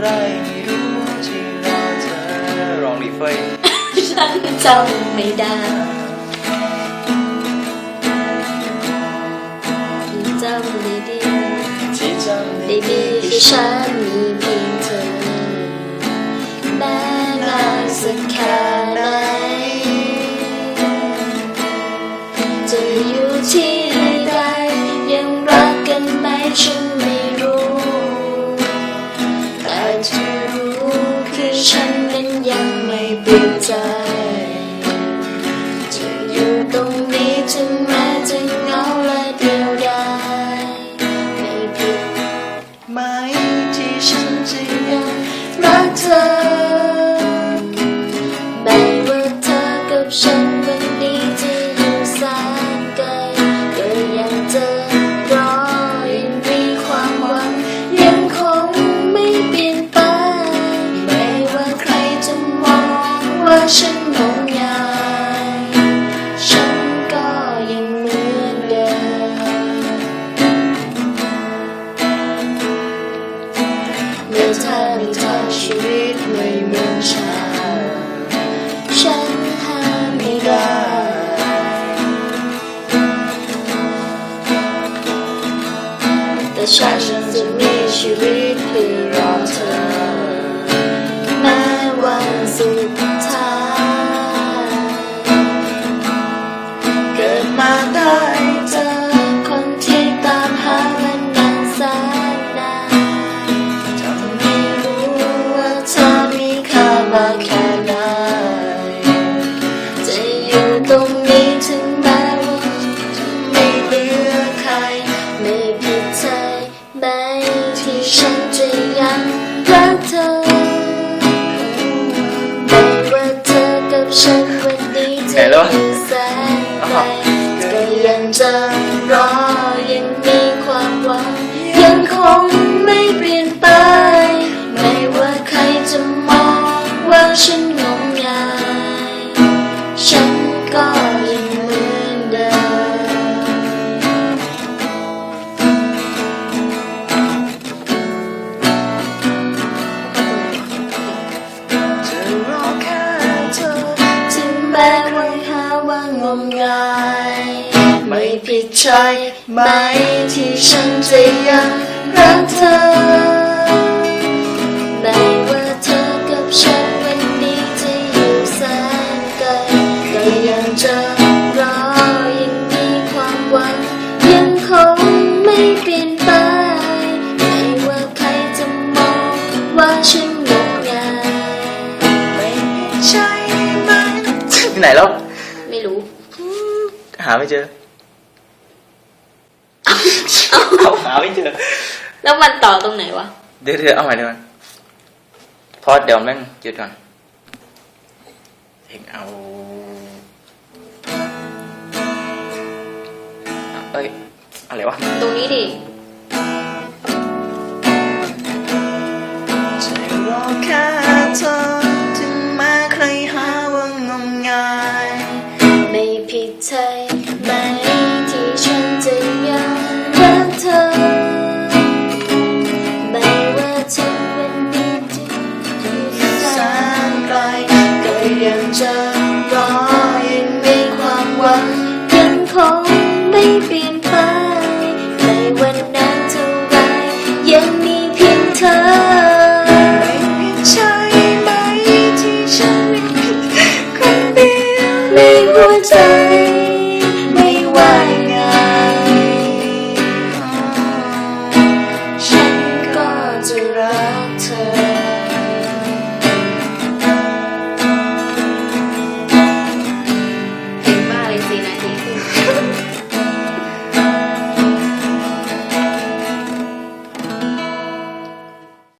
ไรไม่รู้ที่รอเธอร้องดีเฟยฉันจำไม่ได้จำได้ดีที่จำได้ดีคือฉันมีเพียงเธอแม้นานสักแค่ไหนจะอยู่ที่ใดยังรักกันไหมฉัน ที่ฉันจ ฉันจะมีชีวิตเพื่อรอเธอ แม้วันสุดท้าย เกิดมา กั ไม่ผิดใจไหมที่ฉันจะยังรักเธอไม่ว่าเธอกับฉันวันนี้จะอยู่แสนไกลก็ยังจะรอยังมีความหวังยังคงไม่เปลี่ยนไปไม่ว่าใครจะมองว่าฉันงมงายไม่ใช่ไหมที่ไหนแล้ว ไม่รู้ หาไม่เจอเอาหาไม่เจอ แล้วมันต่อตรงไหนวะ เดี๋ยวเดี๋ยวเอาใหม่เดี๋ยวก่อนพอเดี๋ยวแม่งหยุดก่อนเองเอาเอ้ยอะไรวะ ตรงนี้ดิ ยังจะรอยังมีความหวังยังคงไม่เปลี่ยนไปในวันนั้นเท่าไรยังมีเพียงเธอใช่ไหมที่ฉันมีคนเดียวในหัวใจ 来，来，来